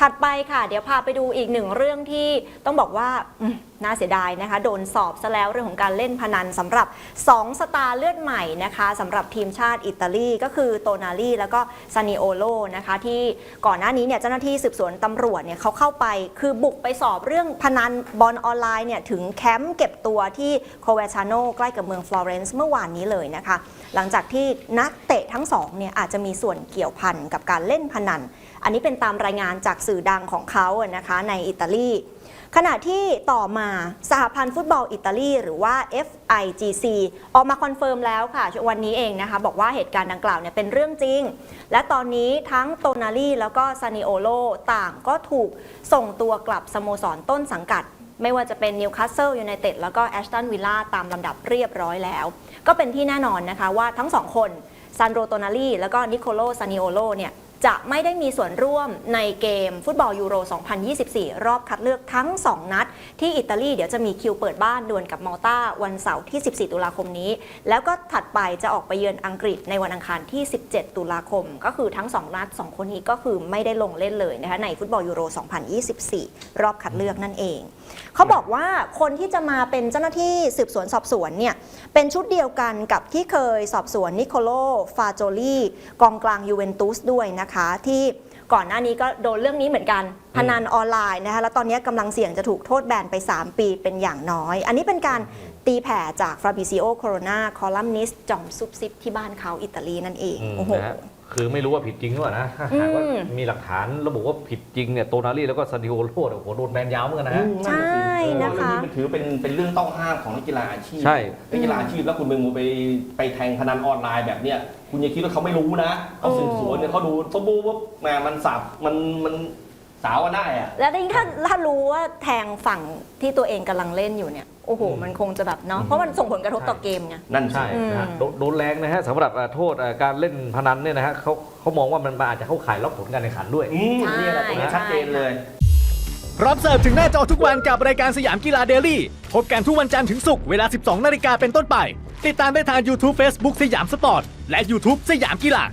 ถัดไปค่ะ เดี๋ยวพาไปดูอีกหนึ่งเรื่องที่ต้องบอกว่าน่าเสียดายนะคะ โดนสอบซะแล้วเรื่องของการเล่นพนันสำหรับ 2 สตาร์เลือดใหม่นะคะสำหรับทีมชาติอิตาลีก็คือโตนาลีแล้วก็ซานิโอโลนะคะ ที่ก่อนหน้านี้เนี่ยเจ้าหน้าที่สืบสวนตำรวจเนี่ยเขาเข้าไป คือบุกไปสอบเรื่องพนันบอลออนไลน์เนี่ยถึงแคมป์เก็บตัวที่โคเวชาโนใกล้กับเมืองฟลอเรนซ์เมื่อวานนี้เลยนะคะ หลังจากที่นักเตะทั้งสองเนี่ยอาจจะมีส่วนเกี่ยวพันกับการเล่นพนัน อันนี้เป็นตามรายงานจากสื่อดังของเขานะคะในอิตาลี ขณะที่ต่อมาสหพันธ์ฟุตบอลอิตาลีหรือว่า FIGC ออกมาคอนเฟิร์มแล้วค่ะวันนี้เองนะคะ บอกว่าเหตุการณ์ดังกล่าวเนี่ยเป็นเรื่องจริง และตอนนี้ทั้งโตนาลีแล้วก็ซานิโอโลต่างก็ถูกส่งตัวกลับสโมสรต้นสังกัด ไม่ว่าจะเป็นนิวคาสเซิลยูไนเต็ดแล้วก็แอชตันวิลล่าตามลำดับเรียบร้อยแล้ว ก็เป็นที่แน่นอนนะคะว่าทั้งสองคนซันโรโตนาลีแล้วก็นิโคโลซานิโอโลเนี่ย จะไม่ได้มีส่วนร่วมในเกมฟุตบอลยูโร 2024 รอบคัดเลือกทั้ง 2 นัด ที่อิตาลีเดี๋ยวจะมีคิวเปิดบ้านดวลกับมอลตาวันเสาร์ที่ 14 ตุลาคมนี้ แล้วก็ถัดไปจะออกไปเยือนอังกฤษในวันอังคารที่ 17 ตุลาคม ก็คือทั้ง 2 นัด 2 คนนี้ก็คือไม่ได้ลงเล่นเลยนะคะในฟุตบอลยูโร 2024 รอบคัดเลือกนั่นเองเขาบอกว่าคนที่จะมาเป็นเจ้าหน้าที่สืบสวนสอบสวนเนี่ยเป็นชุดเดียวกันกับที่เคยสอบสวนนิโคโลฟาโจลีกองกลางยูเวนตุสด้วยนะคะที่ ก่อนหน้านี้ก็โดนเรื่องนี้เหมือนกัน พนันออนไลน์นะคะแล้วตอนนี้กำลังเสี่ยงจะถูกโทษแบนไป 3 ปีเป็นอย่างน้อย อันนี้เป็นการ ตีแผ่จากฟราบิซิโอโคโรนาคอลัมนิสจอมซุบซิบที่บ้านเขาอิตาลีนั่นเองอืมโอ้โหนะฮะคือไม่รู้ว่าผิดจริงหรือเปล่านะถ้าหากว่าอืมมีหลักฐานระบุว่าผิดจริงเนี่ยโตนาลีแล้วก็ซาดิโอโรดโอ้โหโดนแบนยาวเหมือนกันนะฮะ ใช่นะคะ เรื่องนี้มันถือเป็นเป็นเรื่องต้องห้ามของนักกีฬาอาชีพใช่ นักกีฬาอาชีพแล้วคุณไปมูไปไปแทงพนันออนไลน์แบบเนี้ยคุณอย่าคิดว่าเขาไม่รู้นะเขาสืบสวนเนี่ยเขาดูปุ๊บปุ๊บปุ๊บแหมมันสับมันมัน สาวกันได้อะ แล้วยิ่งถ้าถ้ารู้ว่าแทงฝั่งที่ตัวเองกำลังเล่นอยู่เนี่ยโอ้โห มันคงจะแบบเนาะเพราะมันส่งผลกระทบต่อเกมไง นั่นใช่ ใช่นะฮะอืม โดนโดนแรงนะฮะสำหรับอ่าโทษอ่าการเล่นพนันเนี่ยนะฮะเขาเขามองว่ามันมันอาจจะเข้าข่ายล็อกผลการแข่งขันด้วย อืมเนี่ยแหละตรงนี้ชัดเจนเลย พร้อมเสิร์ฟถึงหน้าจอทุกวันกับรายการสยามกีฬาเดลี่ พบกันทุกวันจันทร์ถึงศุกร์เวลา 12 นาฬิกาเป็นต้นไป ติดตามได้ทาง YouTube Facebook สยามสปอร์ต และ YouTube สยามกีฬา